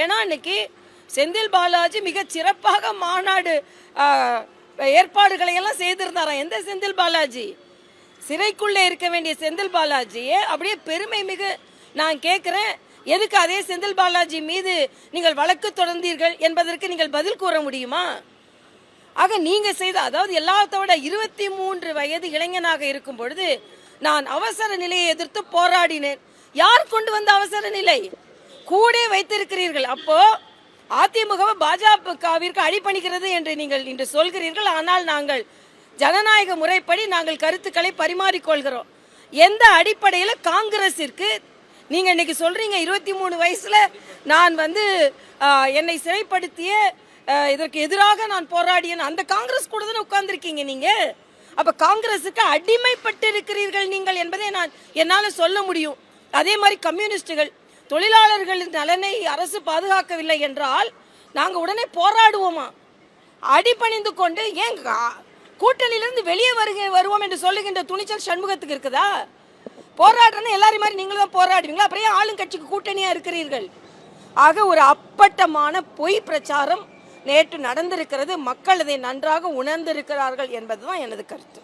ஏன்னா இன்னைக்கு செந்தில் பாலாஜி மிக சிறப்பாக மாநாடு ஏற்பாடுகளை எல்லாம் செய்திருந்தாராம். எந்த செந்தில் பாலாஜி? சிறைக்குள்ளே இருக்க வேண்டிய செந்தில் பாலாஜியே அப்படியே பெருமை மிகு நான் கேட்குறேன் எதுக்கு அதே செந்தில் பாலாஜி மீது நீங்கள் வழக்கு தொடர்ந்தீர்கள் என்பதற்கு நீங்கள் பதில் கூற முடியுமா? ஆக நீங்கள் செய்த அதாவது எல்லாத்த விட இருபத்தி மூன்று வயது இளைஞனாக இருக்கும் பொழுது நான் அவசர நிலையை எதிர்த்து போராடினேன். யார் கொண்டு வந்த அவசர நிலை? கூட வைத்திருக்கிறீர்கள். அப்போ அதிமுக பாஜகவிற்கு அடிபணிக்கிறது என்று நீங்கள் இன்று சொல்கிறீர்கள். ஆனால் நாங்கள் ஜனநாயக முறைப்படி நாங்கள் கருத்துக்களை பரிமாறிக்கொள்கிறோம். எந்த அடிப்படையில் காங்கிரஸிற்கு நீங்கள் இன்னைக்கு சொல்றீங்க இருபத்தி மூணு வயசுல நான் வந்து என்னை சிறைப்படுத்திய இதற்கு எதிராக நான் போராடியேன் அந்த காங்கிரஸ் கூட தானே உட்கார்ந்துருக்கீங்க நீங்க? அப்ப காங்கிரஸுக்கு அடிமைப்பட்டு இருக்கிறீர்கள் நீங்கள் என்பதை நான் என்னால சொல்ல முடியும். அதே மாதிரி கம்யூனிஸ்டுகள் தொழிலாளர்களின் நலனை அரசு பாதுகாக்கவில்லை என்றால் நாங்கள் உடனே போராடுவோமா? அடிபணிந்து கொண்டு ஏன் கூட்டணியிலிருந்து வெளியே வருக வருவோம் என்று சொல்லுகின்ற துணிச்சல் சண்முகத்துக்கு இருக்குதா? போராடுறேன்னு எல்லாரும் மாதிரி நீங்களும் தான் போராடுவீங்களா? அப்புறம் ஏன் ஆளுங்கட்சிக்கு கூட்டணியாக இருக்கிறீர்கள்? ஆக ஒரு அப்பட்டமான பொய் பிரச்சாரம் நேற்று நடந்திருக்கிறது. மக்கள் இதை நன்றாக உணர்ந்திருக்கிறார்கள் என்பதுதான் எனது கருத்து.